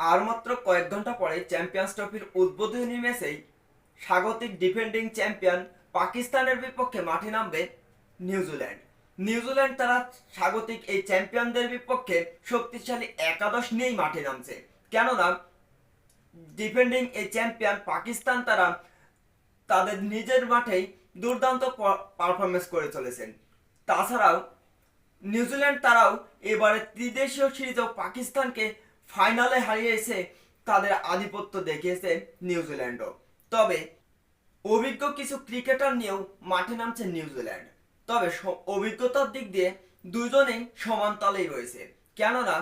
আর মাত্র কয়েক ঘণ্টা পরে চ্যাম্পিয়ন্স ট্রফির উদ্বোধনী ম্যাচেই স্বাগতিক ডিফেন্ডিং চ্যাম্পিয়ন পাকিস্তানের বিপক্ষে মাঠে নামবে নিউজিল্যান্ড। নিউজিল্যান্ড তারা স্বাগতিক এই চ্যাম্পিয়নদের বিপক্ষে শক্তিশালী একাদশ নিয়েই মাঠে নামছে। কেননা, ডিফেন্ডিং এই চ্যাম্পিয়ন পাকিস্তান তারা তাদের নিজের মাঠেই দুর্দান্ত পারফরমেন্স করে চলেছেন। তাছাড়াও, নিউজিল্যান্ড তারাও এবারে ত্রিদেশীয় সিরিজেও পাকিস্তানকে ফাইনালে হারিয়েছে তাদের আধিপত্য দেখিয়েছে নিউজিল্যান্ডও। তবে অভিজ্ঞ কিছু ক্রিকেটার নিয়েও মাঠে নামছে নিউজিল্যান্ড। তবে অভিজ্ঞতার দিক দিয়ে দুজনেই সমান তালেই রয়েছে। কেননা,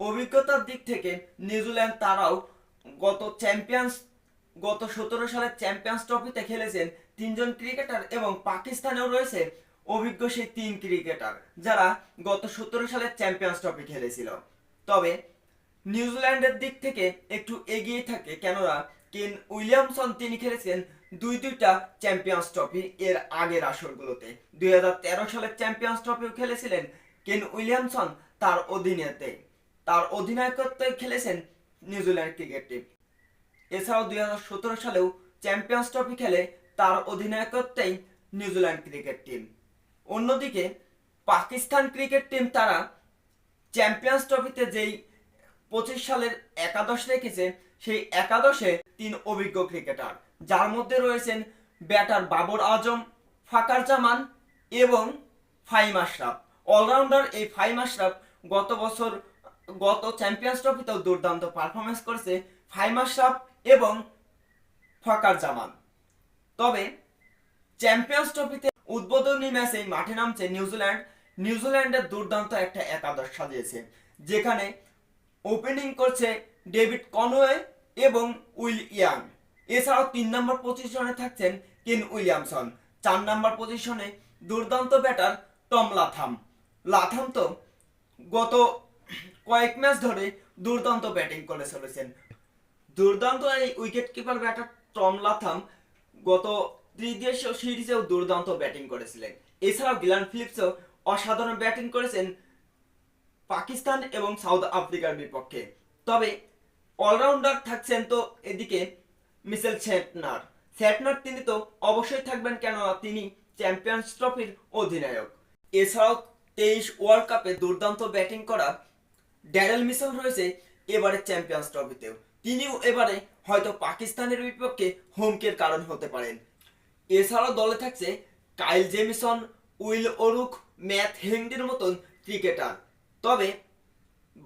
অভিজ্ঞতার দিক থেকে নিউজিল্যান্ড তারাও গত চ্যাম্পিয়ন্স, গত সতেরো সালের চ্যাম্পিয়ন্স ট্রফিতে খেলেছেন তিনজন ক্রিকেটার এবং পাকিস্তানেও রয়েছে অভিজ্ঞ সেই তিন ক্রিকেটার যারা গত সতেরো সালের চ্যাম্পিয়ন্স ট্রফি খেলেছিল। তবে নিউজিল্যান্ডের দিক থেকে একটু এগিয়ে থাকে কেননা কেন উইলিয়ামসন তিনি খেলেছেন দুই দুইটা চ্যাম্পিয়ন্স ট্রফি এর আগের আসরগুলোতে। দুই হাজার তেরো সালের চ্যাম্পিয়ন্স ট্রফিও খেলেছিলেন কেন উইলিয়ামসন তার অধীনেতে। তার অধিনায়কত্বে খেলেছেন নিউজিল্যান্ড ক্রিকেট টিম। এছাড়াও দুই হাজার সতেরো সালেও চ্যাম্পিয়ন্স ট্রফি খেলে তার অধিনায়কত্বেই নিউজিল্যান্ড ক্রিকেট টিম। অন্যদিকে পাকিস্তান ক্রিকেট টিম তারা চ্যাম্পিয়ন্স ট্রফিতে যেই পঁচিশ সালের একাদশ রেখেছে সেই একাদশে তিন অভিজ্ঞ ক্রিকেটার। যার মধ্যে রয়েছেন ব্যাটার বাবর আজম, ফাকার জামান এবং ফাইম আশরাফ। অলরাউন্ডার এই ফাইম আশরাফ গত বছর গত চ্যাম্পিয়ন্স ট্রফিতেও দুর্দান্ত পারফরমেন্স করেছে ফাইম আশরাফ এবং ফাকার জামান। তবে চ্যাম্পিয়ন্স ট্রফিতে উদ্বোধনী ম্যাচে মাঠে নামছে নিউজিল্যান্ড। নিউজিল্যান্ডের দুর্দান্ত একটা একাদশ সাজিয়েছে, যেখানে ওপেনিং করছে ডেভিড কনওয়ে এবং উইল ইয়াং। এছাড়াও তিন নম্বর পজিশনে থাকছেন কেন উইলিয়ামসন। চার নম্বর পজিশনে দুর্দান্ত ব্যাটার টম লাথাম। লাথাম তো গত কয়েক ম্যাচ ধরে দুর্দান্ত ব্যাটিং করে চলেছেন। দুর্দান্ত এই wicket keeper batter Tom Latham গত ত্রিদেশীয় সিরিজেও দুর্দান্ত ব্যাটিং করেছিলেন। এছাড়াও গিলান ফিলিপসও অসাধারণ ব্যাটিং করেছেন পাকিস্তান এবং সাউথ আফ্রিকার বিপক্ষে। তবে অলরাউন্ডার থাকছেন তো এদিকে মিসেল স্যাটনার স্যাটনার তিনি তো অবশ্যই থাকবেন কেননা তিনি চ্যাম্পিয়ন্স ট্রফির অধিনায়ক। এছাড়াও তেইশ ওয়ার্ল্ড কাপে দুর্দান্ত ব্যাটিং করা ড্যারেল মিসেল রয়েছে এবারে চ্যাম্পিয়ন্স ট্রফিতেও। তিনিও এবারে হয়তো পাকিস্তানের বিপক্ষে হুমকের কারণ হতে পারেন। এছাড়াও দলে থাকছে Kyle Jamieson, Will O'Rourke, Matt হেংডির মতন ক্রিকেটার। তবে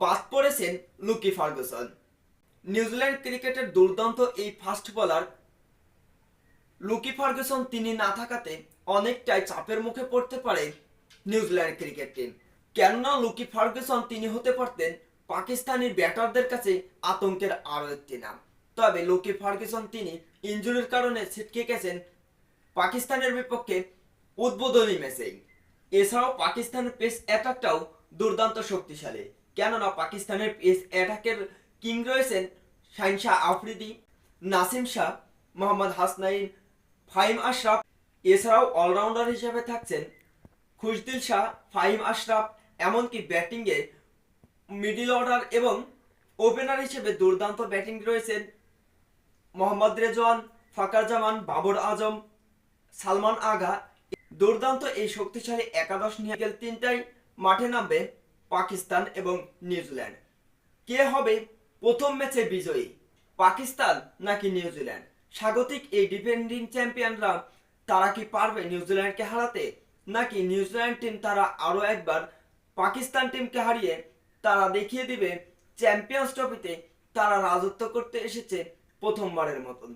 বাদ পড়েছেন লুকি ফার্গুসন। নিউজিল্যান্ড ক্রিকেটের দুর্দান্ত এই ফাস্ট বোলার লুকি ফার্গুসন তিনি না থাকাতে অনেকটাই চাপের মুখে পড়তে পারে নিউজিল্যান্ড ক্রিকেট টিম। কেননা লুকি ফার্গুসন তিনি হতে পারতেন পাকিস্তানি ব্যাটারদের কাছে আতঙ্কের আরও একটি নাম। তবে লুকি ফার্গুসন তিনি ইনজুরির কারণে ছিটকে গেছেন পাকিস্তানের বিপক্ষে উদ্বোধনী ম্যাচেই। এছাড়াও পাকিস্তানের পেস অ্যাটাকটাও দুর্দান্ত শক্তিশালী। কেননা পাকিস্তানের পেস অ্যাটাকের কিং রয়েছেন শাহিন শাহ আফ্রিদি, নাসিম শাহ, মোহাম্মদ হাসনাইন, ফাহিম আশরাফ। এছাড়াও অলরাউন্ডার হিসেবে থাকছেন খুশদিল শাহ, ফাহিম আশরাফ, এমনকি ব্যাটিংয়ে মিডিল অর্ডার এবং ওপেনার হিসেবে দুর্দান্ত ব্যাটিং রয়েছেন মোহাম্মদ রেজওয়ান ফাকার জামান বাবর আজম, সালমান আগা। দুর্দান্ত এই শক্তিশালী একাদশ নিয়ে তিনটাই। মাঠে নামবে পাকিস্তান এবং নিউজিল্যান্ড। কে হবে প্রথম ম্যাচে বিজয়ী, পাকিস্তান নাকি নিউজিল্যান্ড? স্বাগতিক এই ডিফেন্ডিং চ্যাম্পিয়নরা, তারা কি পারবে নিউজিল্যান্ডকে হারাতে? নাকি নিউজিল্যান্ড টিম তারা আরও একবার পাকিস্তান টিমকে হারিয়ে তারা দেখিয়ে দিবে চ্যাম্পিয়ন্স ট্রফিতে তারা রাজত্ব করতে এসেছে প্রথমবারের মতন।